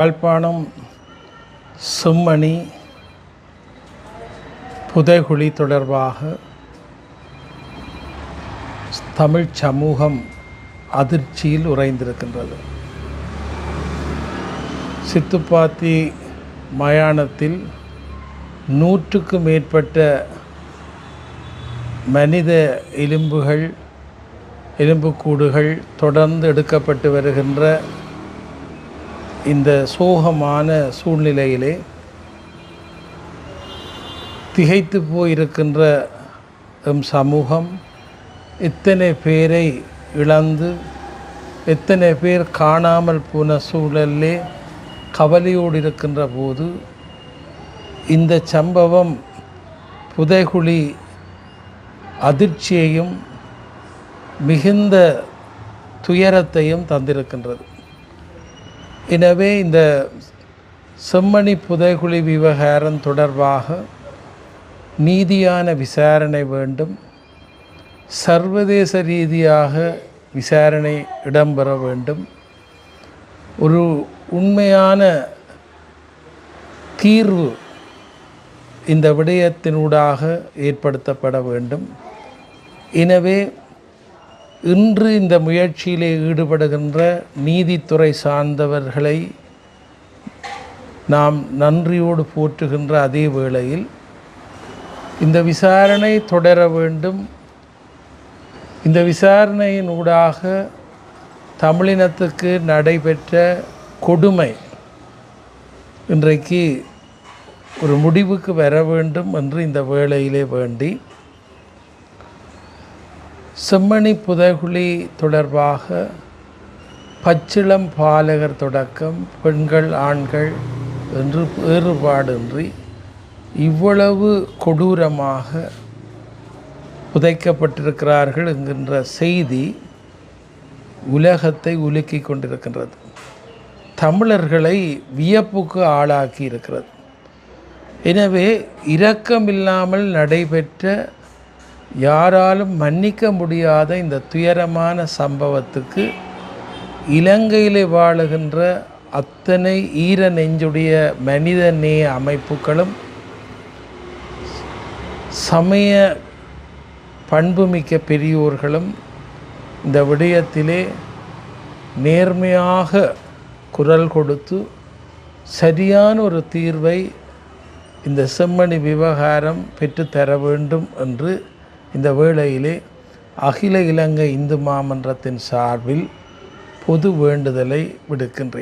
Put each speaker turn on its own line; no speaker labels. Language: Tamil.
யாழ்ப்பாணம் செம்மணி புதைகுழி தொடர்பாக தமிழ் சமூகம் அதிர்ச்சியில் உறைந்திருக்கின்றது. சித்துப்பாத்தி மயானத்தில் நூற்றுக்கு மேற்பட்ட மனித எலும்புகள் எலும்புக்கூடுகள் தொடர்ந்து எடுக்கப்பட்டு வருகின்ற இந்த சோகமான சூழ்நிலையிலே திகைத்து போயிருக்கின்ற எம் சமூகம் எத்தனை பேரை இழந்து எத்தனை பேர் காணாமல் போன சூழலே கவலையோடு இருக்கின்ற போது இந்த சம்பவம் புதைகுழி அதிர்ச்சியையும் மிகுந்த துயரத்தையும் தந்திருக்கின்றது. எனவே இந்த செம்மணி புதைகுழி விவகாரம் தொடர்பாக நீதியான விசாரணை வேண்டும். சர்வதேச ரீதியாக விசாரணை இடம்பெற வேண்டும். ஒரு உண்மையான தீர்வு இந்த விடயத்தினூடாக ஏற்படுத்தப்பட வேண்டும். எனவே இன்று இந்த முயற்சியிலே ஈடுபடுகின்ற நீதித்துறை சார்ந்தவர்களை நாம் நன்றியோடு போற்றுகின்ற அதே வேளையில் இந்த விசாரணை தொடர வேண்டும். இந்த விசாரணையின் ஊடாக தமிழினத்துக்கு நடைபெற்ற கொடுமை இன்றைக்கு ஒரு முடிவுக்கு வர வேண்டும் என்று இந்த வேளையிலே வேண்டி செம்மணி புதைகுழி தொடர்பாக பச்சிளம் பாலகர் தொடக்கம் பெண்கள் ஆண்கள் என்று வேறுபாடின்றி இவ்வளவு கொடூரமாக புதைக்கப்பட்டிருக்கிறார்கள் என்கின்ற செய்தி உலகத்தை உலுக்கி கொண்டிருக்கின்றது. தமிழர்களை வியப்புக்கு ஆளாக்கி இருக்கிறது எனவே இரக்கமில்லாமல் நடைபெற்ற யாராலும் மன்னிக்க முடியாத இந்த துயரமான சம்பவத்துக்கு இலங்கையில் வாழுகின்ற அத்தனை ஈர நெஞ்சுடைய மனித நேய அமைப்புகளும் சமய பண்புமிக்க பெரியோர்களும் இந்த விடயத்திலே நேர்மையாக குரல் கொடுத்து சரியான ஒரு தீர்வை இந்த செம்மணி விவகாரம் பெற்றுத்தர வேண்டும் என்று இந்த வேளையிலே அகில இலங்கை இந்து மாமன்றத்தின் சார்பில் பொது வேண்டுதலை விடுக்கின்றேன்.